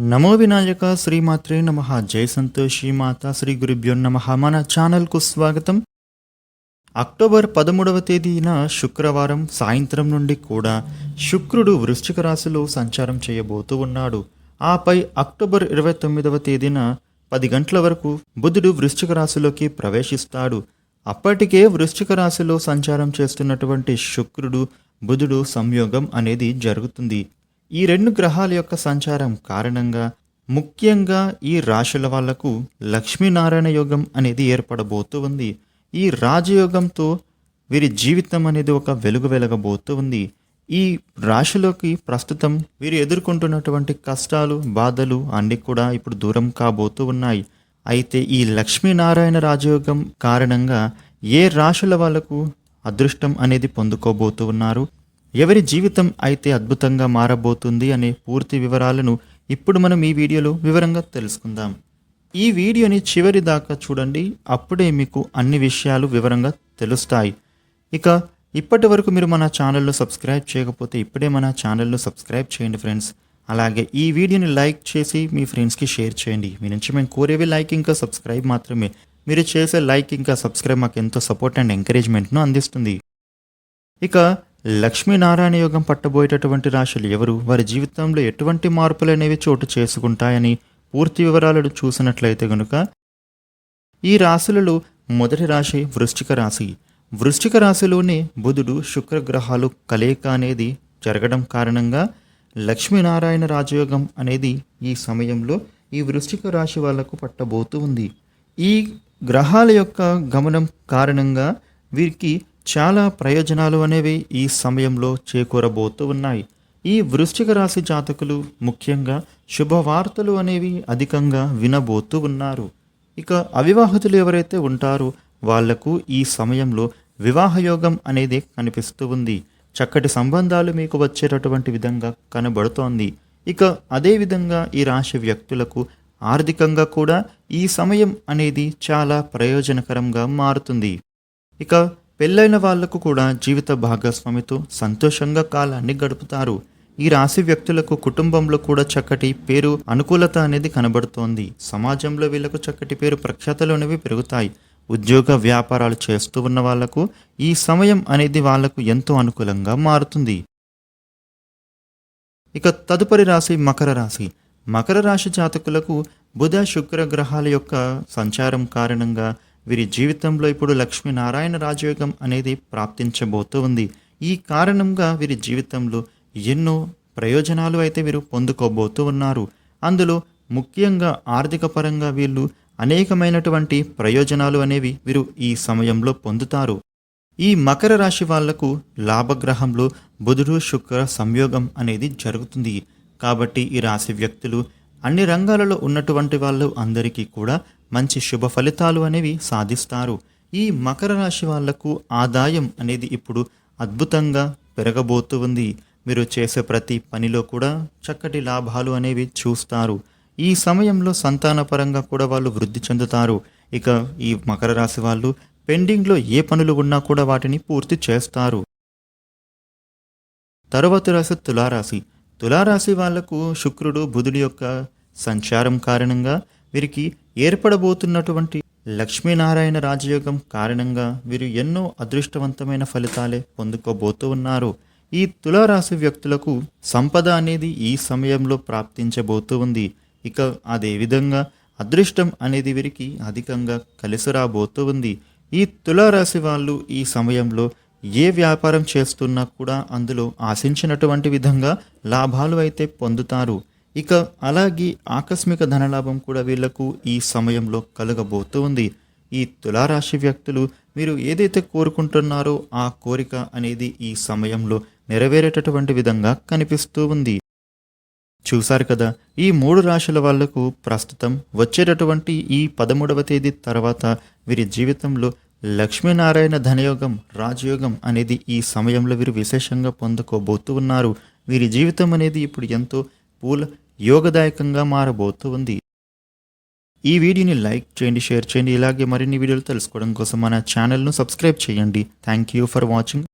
నమో వినాయక శ్రీమాత్రే నమ. జై సంతోషి మాత శ్రీ గురుభ్యో నమ. మన ఛానల్కు స్వాగతం. అక్టోబర్ పదమూడవ తేదీన శుక్రవారం సాయంత్రం నుండి కూడా శుక్రుడు వృశ్చిక రాశిలో సంచారం చేయబోతూ ఉన్నాడు. ఆపై అక్టోబర్ ఇరవై తొమ్మిదవ తేదీన పది గంటల వరకు బుధుడు వృశ్చిక రాశిలోకి ప్రవేశిస్తాడు. అప్పటికే వృశ్చిక రాశిలో సంచారం చేస్తున్నటువంటి శుక్రుడు బుధుడు సంయోగం అనేది జరుగుతుంది. ఈ రెండు గ్రహాల యొక్క సంచారం కారణంగా ముఖ్యంగా ఈ రాశుల వాళ్ళకు లక్ష్మీనారాయణ యోగం అనేది ఏర్పడబోతూ ఉంది. ఈ రాజయోగంతో వీరి జీవితం అనేది ఒక వెలుగు వెలగబోతూ ఉంది. ఈ రాశిలోకి ప్రస్తుతం వీరు ఎదుర్కొంటున్నటువంటి కష్టాలు బాధలు అన్నీ కూడా ఇప్పుడు దూరం కాబోతూ ఉన్నాయి. అయితే ఈ లక్ష్మీనారాయణ రాజయోగం కారణంగా ఏ రాశుల వాళ్ళకు అదృష్టం అనేది పొందుకోబోతూ ఉన్నారు? ఎవరి జీవితం అయితే అద్భుతంగా మారబోతుంది అనే పూర్తి వివరాలను ఇప్పుడు మనం ఈ వీడియోలో వివరంగా తెలుసుకుందాం. ఈ వీడియోని చివరి దాకా చూడండి అప్పుడే మీకు అన్ని విషయాలు వివరంగా తెలుస్తాయి. ఇక ఇప్పటి వరకు మీరు మన ఛానల్లో సబ్స్క్రైబ్ చేయకపోతే ఇప్పుడే మన ఛానల్ను సబ్స్క్రైబ్ చేయండి ఫ్రెండ్స్. అలాగే ఈ వీడియోని లైక్ చేసి మీ ఫ్రెండ్స్కి షేర్ చేయండి. మీ నుంచి మేము కోరేవి లైక్ ఇంకా సబ్స్క్రైబ్ మాత్రమే. మీరు చేసే లైక్ ఇంకా సబ్స్క్రైబ్ మాకు ఎంతో సపోర్ట్ అండ్ ఎంకరేజ్మెంట్ను అందిస్తుంది. ఇక లక్ష్మీనారాయణ యోగం పట్టబోయేటటువంటి రాశులు ఎవరు? వారి జీవితంలో ఎటువంటి మార్పులు అనేవి చోటు చేసుకుంటాయని పూర్తి వివరాలను చూసినట్లయితే గనుక ఈ రాశులలో మొదటి రాశి వృశ్చిక రాశి. వృశ్చిక రాశిలోనే బుధుడు శుక్రగ్రహాలు కలయిక అనేది జరగడం కారణంగా లక్ష్మీనారాయణ రాజయోగం అనేది ఈ సమయంలో ఈ వృశ్చిక రాశి వాళ్ళకు పట్టబోతూ ఉంది. ఈ గ్రహాల యొక్క గమనం కారణంగా వీరికి చాలా ప్రయోజనాలు అనేవి ఈ సమయంలో చేకూరబోతూ ఉన్నాయి. ఈ వృశ్చిక రాశి జాతకులు ముఖ్యంగా శుభవార్తలు అనేవి అధికంగా వినబోతూ ఉన్నారు. ఇక అవివాహితులు ఎవరైతే ఉంటారో వాళ్ళకు ఈ సమయంలో వివాహయోగం అనేది కనిపిస్తూ ఉంది. చక్కటి సంబంధాలు మీకు వచ్చేటటువంటి విధంగా కనబడుతోంది. ఇక అదేవిధంగా ఈ రాశి వ్యక్తులకు ఆర్థికంగా కూడా ఈ సమయం అనేది చాలా ప్రయోజనకరంగా మారుతుంది. ఇక పెళ్ళైన వాళ్ళకు కూడా జీవిత భాగస్వామితో సంతోషంగా కాలాన్ని గడుపుతారు. ఈ రాశి వ్యక్తులకు కుటుంబంలో కూడా చక్కటి పేరు అనుకూలత అనేది కనబడుతోంది. సమాజంలో వీళ్ళకు చక్కటి పేరు ప్రఖ్యాతలు అనేవి పెరుగుతాయి. ఉద్యోగ వ్యాపారాలు చేస్తూ ఉన్న వాళ్ళకు ఈ సమయం అనేది వాళ్ళకు ఎంతో అనుకూలంగా మారుతుంది. ఇక తదుపరి రాశి మకర రాశి. మకర రాశి జాతకులకు బుధ శుక్ర గ్రహాల యొక్క సంచారం కారణంగా వీరి జీవితంలో ఇప్పుడు లక్ష్మీనారాయణ రాజయోగం అనేది ప్రాప్తించబోతూ ఉంది. ఈ కారణంగా వీరి జీవితంలో ఎన్నో ప్రయోజనాలు అయితే వీరు పొందుకోబోతూ ఉన్నారు. అందులో ముఖ్యంగా ఆర్థిక పరంగా వీళ్ళు అనేకమైనటువంటి ప్రయోజనాలు అనేవి వీరు ఈ సమయంలో పొందుతారు. ఈ మకర రాశి వాళ్ళకు లాభగ్రహంలో బుధుడు శుక్ర సంయోగం అనేది జరుగుతుంది. కాబట్టి ఈ రాశి వ్యక్తులు అన్ని రంగాలలో ఉన్నటువంటి వాళ్ళు అందరికీ కూడా మంచి శుభ ఫలితాలు అనేవి సాధిస్తారు. ఈ మకర రాశి వాళ్ళకు ఆదాయం అనేది ఇప్పుడు అద్భుతంగా పెరగబోతూ ఉంది మీరు చేసే ప్రతి పనిలో కూడా చక్కటి లాభాలు అనేవి చూస్తారు. ఈ సమయంలో సంతానపరంగా కూడా వాళ్ళు వృద్ధి చెందుతారు. ఇక ఈ మకర రాశి వాళ్ళు పెండింగ్లో ఏ పనులు ఉన్నా కూడా వాటిని పూర్తి చేస్తారు. తరువాతి రాశి తులారాశి. తులారాశి వాళ్ళకు శుక్రుడు బుధుడి యొక్క సంచారం కారణంగా వీరికి ఏర్పడబోతున్నటువంటి లక్ష్మీనారాయణ రాజయోగం కారణంగా వీరు ఎన్నో అదృష్టవంతమైన ఫలితాలే పొందుకోబోతూ ఉన్నారు. ఈ తులారాశి వ్యక్తులకు సంపద అనేది ఈ సమయంలో ప్రాప్తించబోతూ ఉంది. ఇక అదేవిధంగా అదృష్టం అనేది వీరికి అధికంగా కలిసి రాబోతూ ఉంది. ఈ తులారాశి వాళ్ళు ఈ సమయంలో ఏ వ్యాపారం చేస్తున్నా కూడా అందులో ఆశించినటువంటి విధంగా లాభాలు అయితే పొందుతారు. ఇక అలాగే ఆకస్మిక ధనలాభం కూడా వీళ్ళకు ఈ సమయంలో కలగబోతూ ఉంది. ఈ తులారాశి వ్యక్తులు మీరు ఏదైతే కోరుకుంటున్నారో ఆ కోరిక అనేది ఈ సమయంలో నెరవేరేటటువంటి విధంగా కనిపిస్తూ ఉంది. చూశారు కదా ఈ మూడు రాశుల వాళ్ళకు ప్రస్తుతం వచ్చేటటువంటి ఈ పదమూడవ తేదీ తర్వాత వీరి జీవితంలో లక్ష్మీనారాయణ ధనయోగం రాజయోగం అనేది ఈ సమయంలో వీరు విశేషంగా పొందుకోబోతూ ఉన్నారు. వీరి జీవితం అనేది ఇప్పుడు ఎంతో పూల యోగదాయకంగా మారబోతూ ఉంది. ఈ వీడియోని లైక్ చేయండి షేర్ చేయండి. ఇలాగే మరిన్ని వీడియోలు తెలుసుకోవడం కోసం మన ఛానల్ను సబ్స్క్రైబ్ చేయండి. Thank you for watching.